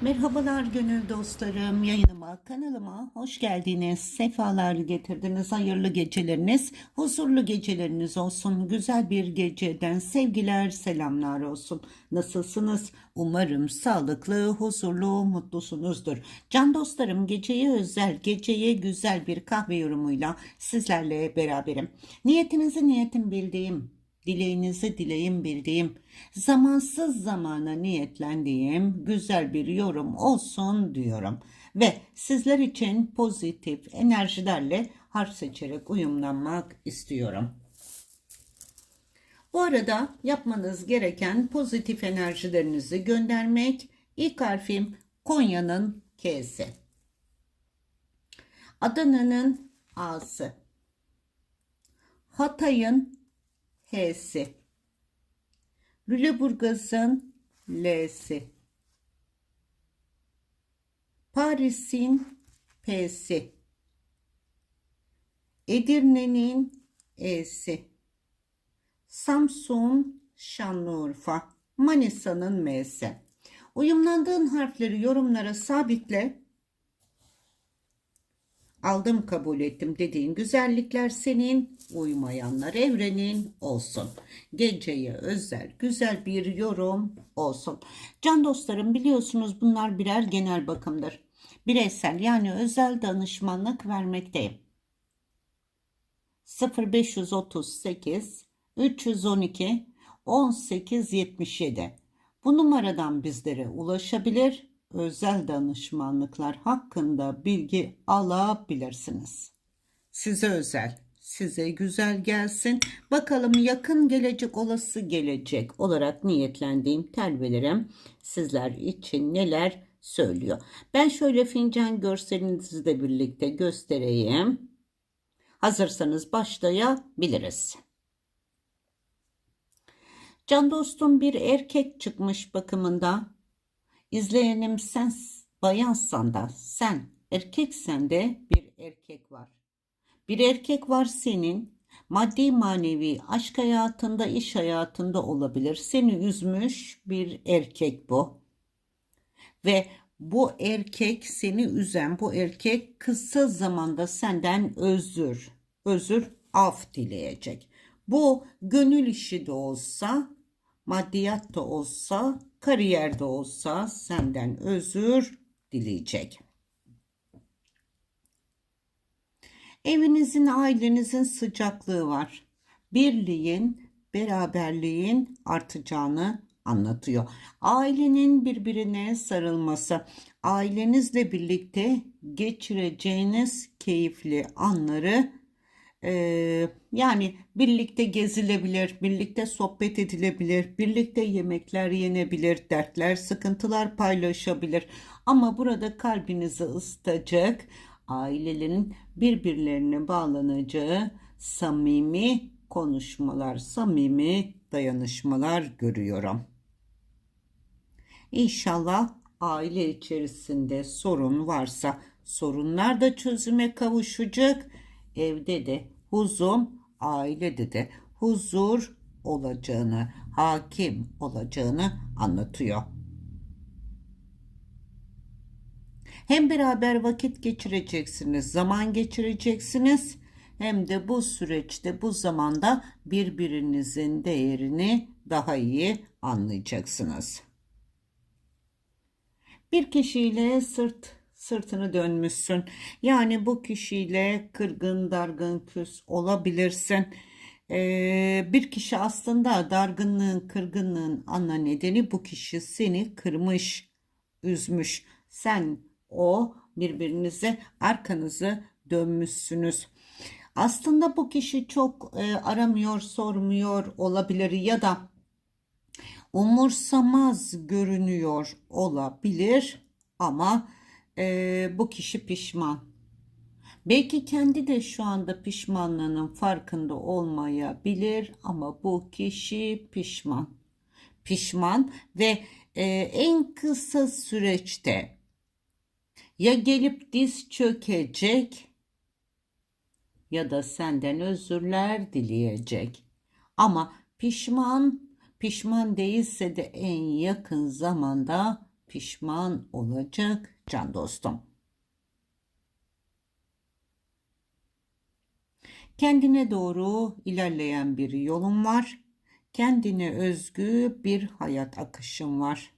Merhabalar gönül dostlarım, yayınıma, kanalıma hoş geldiniz. Sefalar getirdiniz, hayırlı geceleriniz, huzurlu geceleriniz olsun. Güzel bir geceden sevgiler, selamlar olsun. Nasılsınız? Umarım sağlıklı, huzurlu, mutlusunuzdur. Can dostlarım, geceye özel, geceye güzel bir kahve yorumuyla sizlerle beraberim. Niyetinizi niyetim bildiğim, Dileğinizi dileğim bildiğim, zamansız zamana niyetlendiğim güzel bir yorum olsun diyorum. Ve sizler için pozitif enerjilerle harf seçerek uyumlanmak istiyorum. Bu arada yapmanız gereken pozitif enerjilerinizi göndermek. İlk harfim Konya'nın K'si. Adana'nın A'sı. Hatay'ın H'si. Lüleburgaz'ın L'si. Paris'in P'si. Edirne'nin E'si. Samsun, Şanlıurfa, Manisa'nın M'si. Uyumlandığın harfleri yorumlara sabitle. Aldım kabul ettim dediğin güzellikler senin, uymayanlar evrenin olsun. Geceye özel güzel bir yorum olsun. Can dostlarım biliyorsunuz bunlar birer genel bakımdır. Bireysel yani özel danışmanlık vermekteyim. 0538 312 1877 bu numaradan bizlere ulaşabilir özel danışmanlıklar hakkında bilgi alabilirsiniz. Size özel, size güzel gelsin. Bakalım yakın gelecek, olası gelecek olarak niyetlendiğim telvelerim sizler için neler söylüyor. Ben şöyle fincan görselinizi de birlikte göstereyim. Hazırsanız başlayabiliriz. Can dostum bir erkek çıkmış bakımında İzleyenim sen bayansan da sen erkeksen de bir erkek var. Bir erkek var senin maddi manevi aşk hayatında iş hayatında olabilir. Seni üzmüş bir erkek bu. Ve bu erkek seni üzen bu erkek kısa zamanda senden özür, özür af dileyecek. Bu gönül işi de olsa, maddiyat da olsa, kariyerde olsa senden özür dileyecek. Evinizin, ailenizin sıcaklığı var. Birliğin, beraberliğin artacağını anlatıyor. Ailenin birbirine sarılması, ailenizle birlikte geçireceğiniz keyifli anları yani birlikte gezilebilir, birlikte sohbet edilebilir, birlikte yemekler yenebilir, dertler, sıkıntılar paylaşabilir. Ama burada kalbinizi ısıtacak, ailelerin birbirlerine bağlanacağı samimi konuşmalar, samimi dayanışmalar görüyorum. İnşallah aile içerisinde sorun varsa sorunlar da çözüme kavuşacak evde de huzur, ailede de huzur olacağını, hakim olacağını anlatıyor. Hem beraber vakit geçireceksiniz, zaman geçireceksiniz hem de bu süreçte, bu zamanda birbirinizin değerini daha iyi anlayacaksınız. Bir kişiyle sırt sırtını dönmüşsün. Yani bu kişiyle kırgın, dargın, küs olabilirsin. Ee, bir kişi aslında dargınlığın, kırgınlığın ana nedeni bu kişi seni kırmış, üzmüş. Sen o birbirinize arkanızı dönmüşsünüz. Aslında bu kişi çok e, aramıyor, sormuyor olabilir ya da umursamaz görünüyor olabilir ama e, bu kişi pişman. Belki kendi de şu anda pişmanlığının farkında olmayabilir ama bu kişi pişman. Pişman ve e, en kısa süreçte ya gelip diz çökecek ya da senden özürler dileyecek. Ama pişman, pişman değilse de en yakın zamanda pişman olacak can dostum. Kendine doğru ilerleyen bir yolun var. Kendine özgü bir hayat akışın var.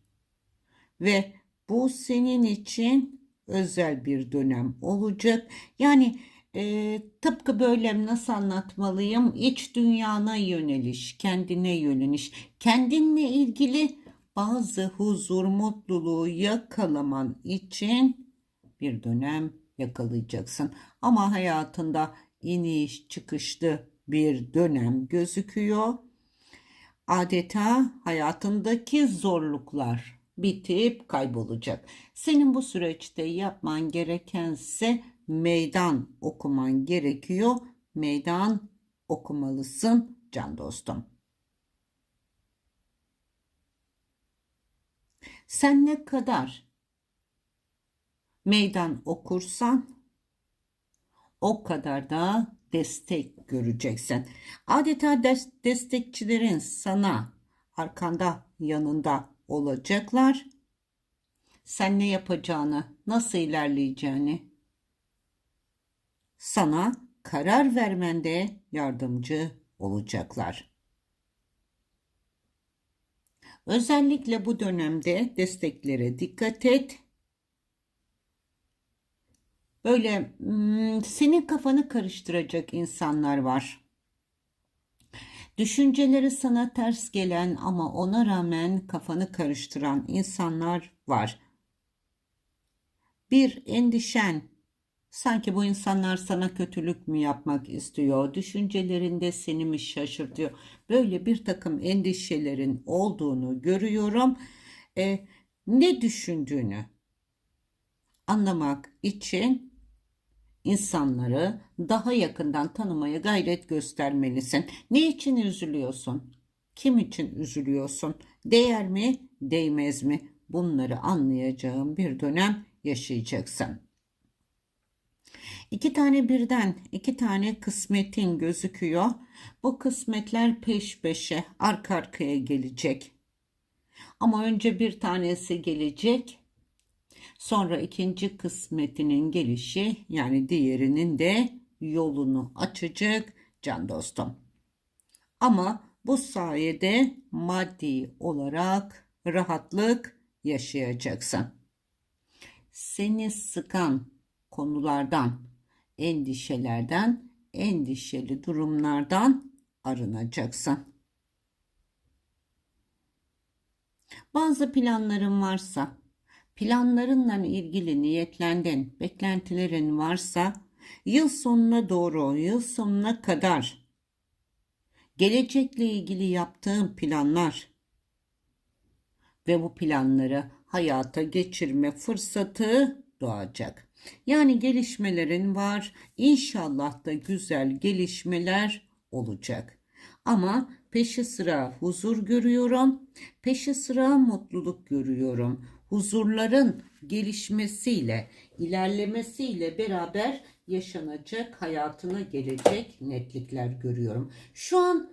Ve bu senin için özel bir dönem olacak. Yani e, tıpkı böyle nasıl anlatmalıyım? İç dünyana yöneliş, kendine yöneliş, kendinle ilgili bazı huzur, mutluluğu yakalaman için bir dönem yakalayacaksın. Ama hayatında iniş çıkışlı bir dönem gözüküyor. Adeta hayatındaki zorluklar bitip kaybolacak. Senin bu süreçte yapman gerekense meydan okuman gerekiyor. Meydan okumalısın can dostum. Sen ne kadar meydan okursan o kadar da destek göreceksin. Adeta des- destekçilerin sana arkanda yanında olacaklar. Sen ne yapacağını, nasıl ilerleyeceğini sana karar vermende yardımcı olacaklar. Özellikle bu dönemde desteklere dikkat et. Böyle hmm, senin kafanı karıştıracak insanlar var. Düşünceleri sana ters gelen ama ona rağmen kafanı karıştıran insanlar var. Bir endişen, sanki bu insanlar sana kötülük mü yapmak istiyor, düşüncelerinde seni mi şaşırtıyor? Böyle bir takım endişelerin olduğunu görüyorum. E, ne düşündüğünü anlamak için insanları daha yakından tanımaya gayret göstermelisin. Ne için üzülüyorsun? Kim için üzülüyorsun? Değer mi, değmez mi? Bunları anlayacağın bir dönem yaşayacaksın. İki tane birden, iki tane kısmetin gözüküyor. Bu kısmetler peş peşe, arka arkaya gelecek. Ama önce bir tanesi gelecek, Sonra ikinci kısmetinin gelişi yani diğerinin de yolunu açacak can dostum. Ama bu sayede maddi olarak rahatlık yaşayacaksın. Seni sıkan konulardan, endişelerden, endişeli durumlardan arınacaksın. Bazı planların varsa planlarınla ilgili niyetlendin, beklentilerin varsa yıl sonuna doğru, yıl sonuna kadar gelecekle ilgili yaptığın planlar ve bu planları hayata geçirme fırsatı doğacak. Yani gelişmelerin var. İnşallah da güzel gelişmeler olacak. Ama peşi sıra huzur görüyorum. Peşi sıra mutluluk görüyorum huzurların gelişmesiyle, ilerlemesiyle beraber yaşanacak, hayatına gelecek netlikler görüyorum. Şu an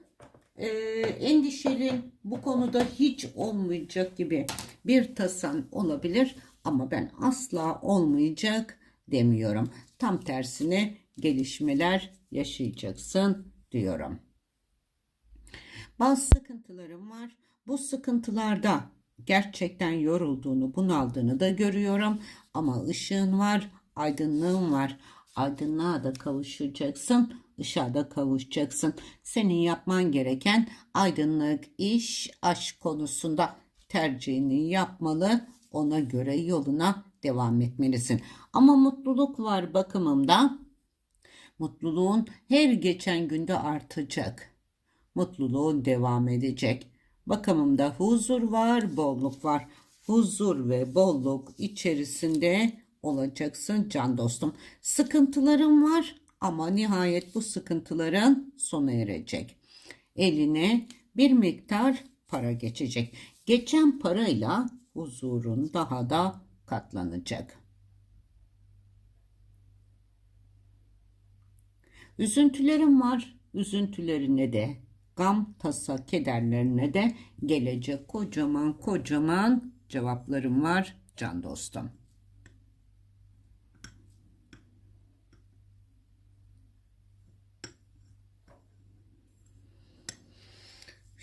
e, endişeli bu konuda hiç olmayacak gibi bir tasan olabilir ama ben asla olmayacak demiyorum. Tam tersine gelişmeler yaşayacaksın diyorum. Bazı sıkıntılarım var. Bu sıkıntılarda gerçekten yorulduğunu, bunaldığını da görüyorum. Ama ışığın var, aydınlığın var. Aydınlığa da kavuşacaksın, ışığa da kavuşacaksın. Senin yapman gereken aydınlık, iş, aşk konusunda tercihini yapmalı. Ona göre yoluna devam etmelisin. Ama mutluluk var bakımımda. Mutluluğun her geçen günde artacak. Mutluluğun devam edecek. Bakımımda huzur var, bolluk var. Huzur ve bolluk içerisinde olacaksın can dostum. Sıkıntılarım var ama nihayet bu sıkıntıların sona erecek. Eline bir miktar para geçecek. Geçen parayla huzurun daha da katlanacak. Üzüntülerim var. Üzüntülerine de gam, tasa, kederlerine de gelecek kocaman kocaman cevaplarım var can dostum.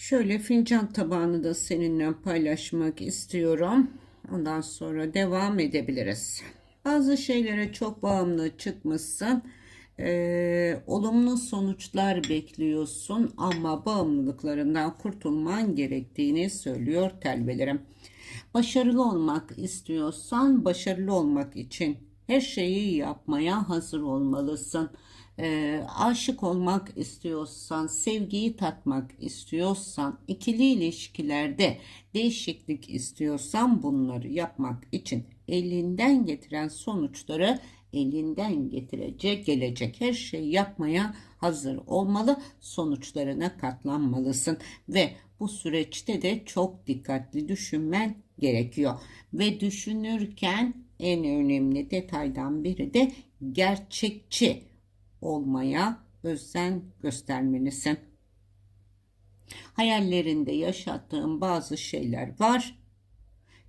Şöyle fincan tabağını da seninle paylaşmak istiyorum. Ondan sonra devam edebiliriz. Bazı şeylere çok bağımlı çıkmışsın. Ee, olumlu sonuçlar bekliyorsun ama bağımlılıklarından kurtulman gerektiğini söylüyor telbelerim. Başarılı olmak istiyorsan başarılı olmak için her şeyi yapmaya hazır olmalısın. Ee, aşık olmak istiyorsan, sevgiyi tatmak istiyorsan, ikili ilişkilerde değişiklik istiyorsan bunları yapmak için elinden getiren sonuçları elinden getirecek, gelecek her şeyi yapmaya hazır olmalı, sonuçlarına katlanmalısın ve bu süreçte de çok dikkatli düşünmen gerekiyor. Ve düşünürken en önemli detaydan biri de gerçekçi olmaya özen göstermelisin. Hayallerinde yaşattığın bazı şeyler var.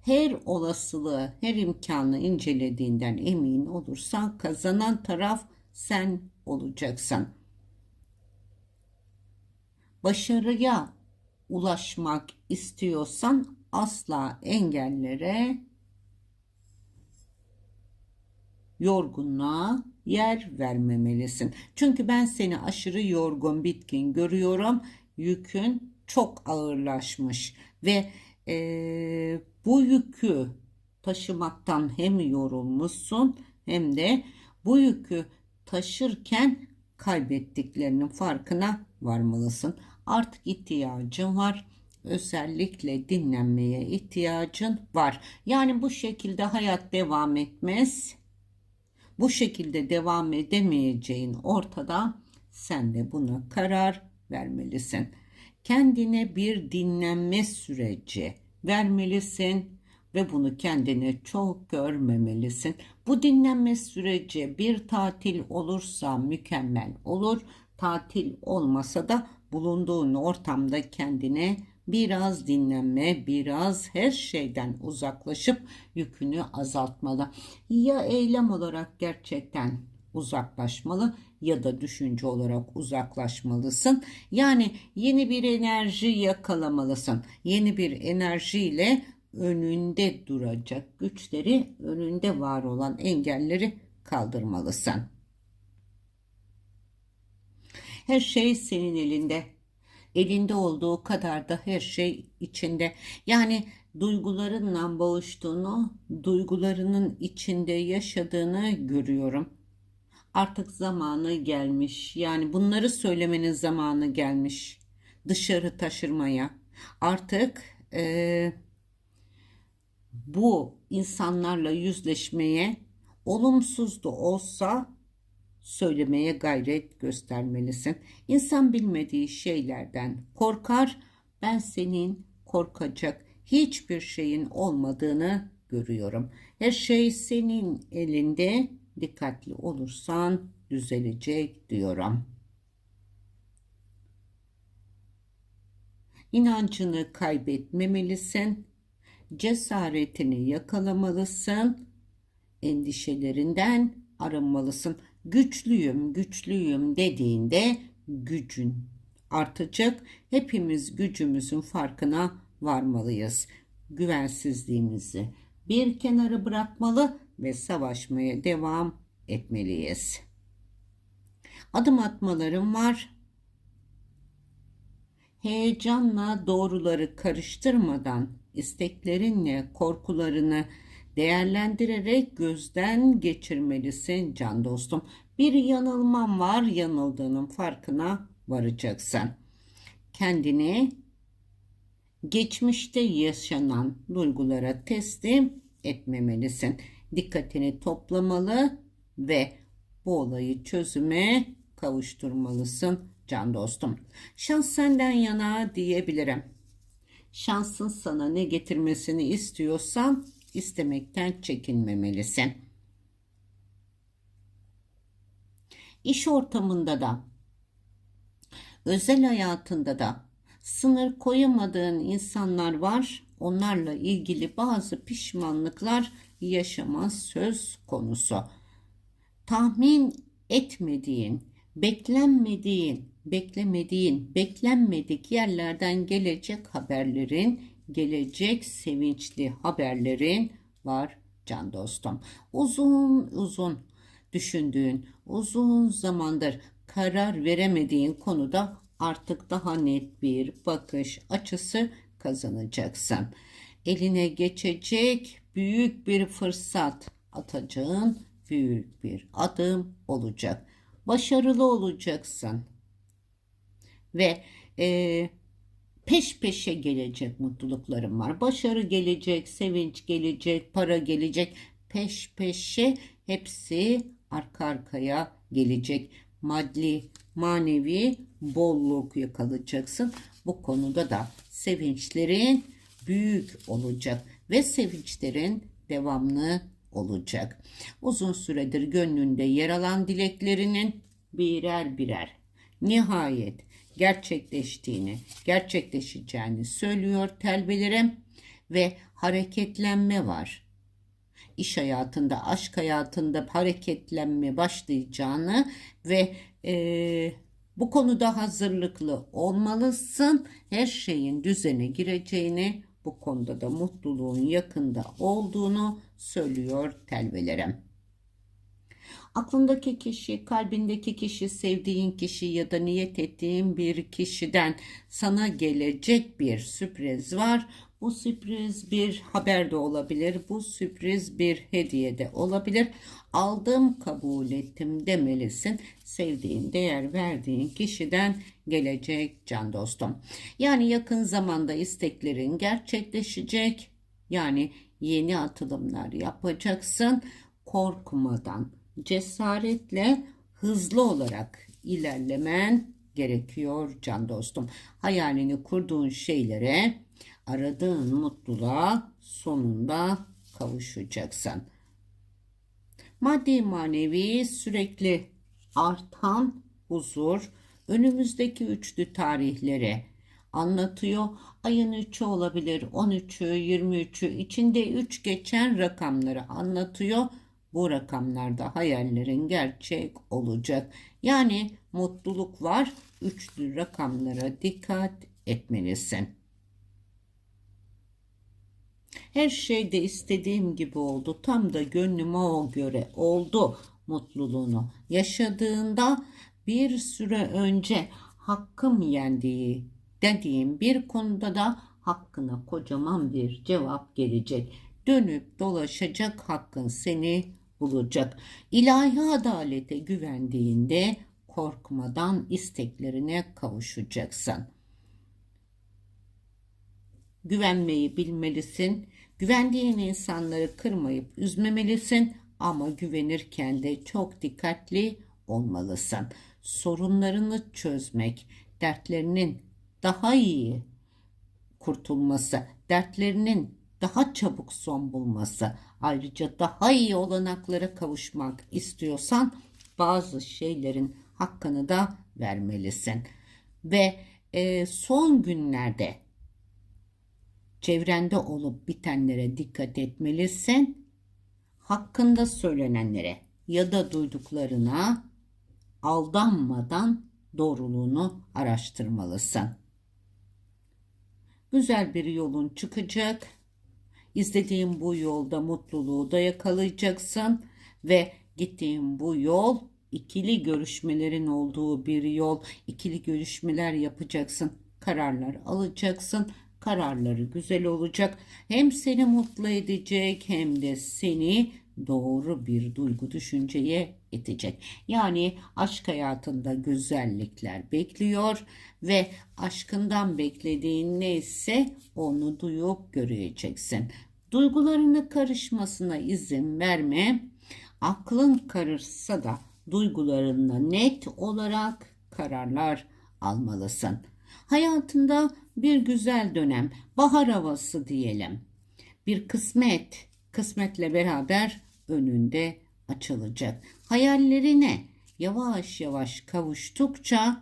Her olasılığı, her imkanı incelediğinden emin olursan kazanan taraf sen olacaksın. Başarıya ulaşmak istiyorsan asla engellere yorgunluğa yer vermemelisin. Çünkü ben seni aşırı yorgun, bitkin görüyorum. Yükün çok ağırlaşmış ve e, bu yükü taşımaktan hem yorulmuşsun hem de bu yükü taşırken kaybettiklerinin farkına varmalısın. Artık ihtiyacın var. Özellikle dinlenmeye ihtiyacın var. Yani bu şekilde hayat devam etmez bu şekilde devam edemeyeceğin ortada sen de buna karar vermelisin. Kendine bir dinlenme süreci vermelisin ve bunu kendine çok görmemelisin. Bu dinlenme süreci bir tatil olursa mükemmel olur. Tatil olmasa da bulunduğun ortamda kendine biraz dinlenme, biraz her şeyden uzaklaşıp yükünü azaltmalı. Ya eylem olarak gerçekten uzaklaşmalı ya da düşünce olarak uzaklaşmalısın. Yani yeni bir enerji yakalamalısın. Yeni bir enerjiyle önünde duracak güçleri, önünde var olan engelleri kaldırmalısın. Her şey senin elinde elinde olduğu kadar da her şey içinde. Yani duygularınla boğuştuğunu, duygularının içinde yaşadığını görüyorum. Artık zamanı gelmiş. Yani bunları söylemenin zamanı gelmiş. Dışarı taşırmaya. Artık e, bu insanlarla yüzleşmeye olumsuz da olsa söylemeye gayret göstermelisin. İnsan bilmediği şeylerden korkar. Ben senin korkacak hiçbir şeyin olmadığını görüyorum. Her şey senin elinde. Dikkatli olursan düzelecek diyorum. İnancını kaybetmemelisin. Cesaretini yakalamalısın. Endişelerinden arınmalısın güçlüyüm, güçlüyüm dediğinde gücün artacak. Hepimiz gücümüzün farkına varmalıyız. Güvensizliğimizi bir kenara bırakmalı ve savaşmaya devam etmeliyiz. Adım atmalarım var. Heyecanla doğruları karıştırmadan isteklerinle korkularını değerlendirerek gözden geçirmelisin can dostum. Bir yanılmam var, yanıldığının farkına varacaksın. Kendini geçmişte yaşanan duygulara teslim etmemelisin. Dikkatini toplamalı ve bu olayı çözüme kavuşturmalısın can dostum. Şans senden yana diyebilirim. Şansın sana ne getirmesini istiyorsan istemekten çekinmemelisin. İş ortamında da, özel hayatında da sınır koyamadığın insanlar var. onlarla ilgili bazı pişmanlıklar yaşama söz konusu. Tahmin etmediğin, beklenmediğin, beklemediğin, beklenmedik yerlerden gelecek haberlerin, gelecek sevinçli haberlerin var can dostum. Uzun uzun düşündüğün, uzun zamandır karar veremediğin konuda artık daha net bir bakış açısı kazanacaksın. Eline geçecek büyük bir fırsat atacağın büyük bir adım olacak. Başarılı olacaksın. Ve e, peş peşe gelecek mutluluklarım var. Başarı gelecek, sevinç gelecek, para gelecek. Peş peşe hepsi arka arkaya gelecek. Maddi, manevi bolluk yakalayacaksın. Bu konuda da sevinçlerin büyük olacak ve sevinçlerin devamlı olacak. Uzun süredir gönlünde yer alan dileklerinin birer birer nihayet gerçekleştiğini, gerçekleşeceğini söylüyor telbelerim ve hareketlenme var. İş hayatında, aşk hayatında hareketlenme başlayacağını ve e, bu konuda hazırlıklı olmalısın. Her şeyin düzene gireceğini, bu konuda da mutluluğun yakında olduğunu söylüyor telvelerim. Aklındaki kişi, kalbindeki kişi, sevdiğin kişi ya da niyet ettiğin bir kişiden sana gelecek bir sürpriz var. Bu sürpriz bir haber de olabilir. Bu sürpriz bir hediye de olabilir. Aldım, kabul ettim demelisin. Sevdiğin, değer verdiğin kişiden gelecek can dostum. Yani yakın zamanda isteklerin gerçekleşecek. Yani yeni atılımlar yapacaksın. Korkmadan, cesaretle, hızlı olarak ilerlemen gerekiyor can dostum. Hayalini kurduğun şeylere, aradığın mutluluğa sonunda kavuşacaksın. Maddi manevi sürekli artan huzur önümüzdeki üçlü tarihleri anlatıyor. Ayın 3'ü olabilir, 13'ü, 23'ü içinde 3 geçen rakamları anlatıyor. Bu rakamlarda hayallerin gerçek olacak. Yani mutluluk var. Üçlü rakamlara dikkat etmelisin. Her şey de istediğim gibi oldu. Tam da gönlüme o göre oldu mutluluğunu. Yaşadığında bir süre önce hakkım yendiği dediğim bir konuda da hakkına kocaman bir cevap gelecek. Dönüp dolaşacak hakkın seni bulacak. İlahi adalete güvendiğinde korkmadan isteklerine kavuşacaksın. Güvenmeyi bilmelisin. Güvendiğin insanları kırmayıp üzmemelisin ama güvenirken de çok dikkatli olmalısın. Sorunlarını çözmek, dertlerinin daha iyi kurtulması, dertlerinin daha çabuk son bulması, ayrıca daha iyi olanaklara kavuşmak istiyorsan bazı şeylerin hakkını da vermelisin. Ve e, son günlerde çevrende olup bitenlere dikkat etmelisin. Hakkında söylenenlere ya da duyduklarına aldanmadan doğruluğunu araştırmalısın. Güzel bir yolun çıkacak. İzlediğin bu yolda mutluluğu da yakalayacaksın ve gittiğin bu yol ikili görüşmelerin olduğu bir yol. İkili görüşmeler yapacaksın, kararlar alacaksın. Kararları güzel olacak. Hem seni mutlu edecek hem de seni doğru bir duygu düşünceye itecek. Yani aşk hayatında güzellikler bekliyor ve aşkından beklediğin neyse onu duyup göreceksin. Duygularını karışmasına izin verme. Aklın karışsa da duygularında net olarak kararlar almalısın. Hayatında bir güzel dönem, bahar havası diyelim. Bir kısmet, kısmetle beraber önünde açılacak. Hayallerine yavaş yavaş kavuştukça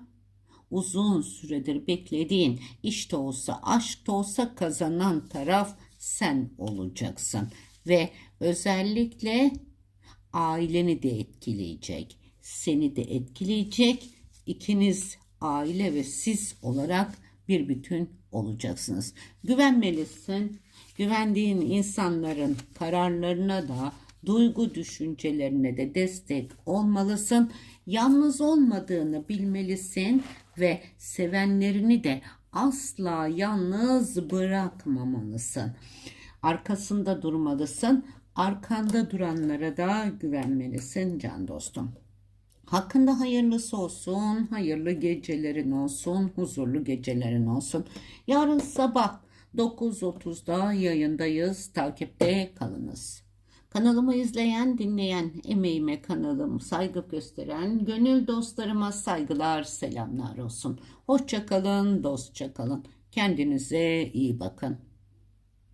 uzun süredir beklediğin iş de olsa aşk da olsa kazanan taraf sen olacaksın. Ve özellikle aileni de etkileyecek, seni de etkileyecek. İkiniz aile ve siz olarak bir bütün olacaksınız. Güvenmelisin. Güvendiğin insanların kararlarına da duygu düşüncelerine de destek olmalısın. Yalnız olmadığını bilmelisin ve sevenlerini de asla yalnız bırakmamalısın. Arkasında durmalısın. Arkanda duranlara da güvenmelisin can dostum. Hakkında hayırlısı olsun, hayırlı gecelerin olsun, huzurlu gecelerin olsun. Yarın sabah 9.30'da yayındayız. Takipte kalınız. Kanalımı izleyen, dinleyen, emeğime kanalım saygı gösteren, gönül dostlarıma saygılar, selamlar olsun. Hoşça kalın, dostça kalın. Kendinize iyi bakın.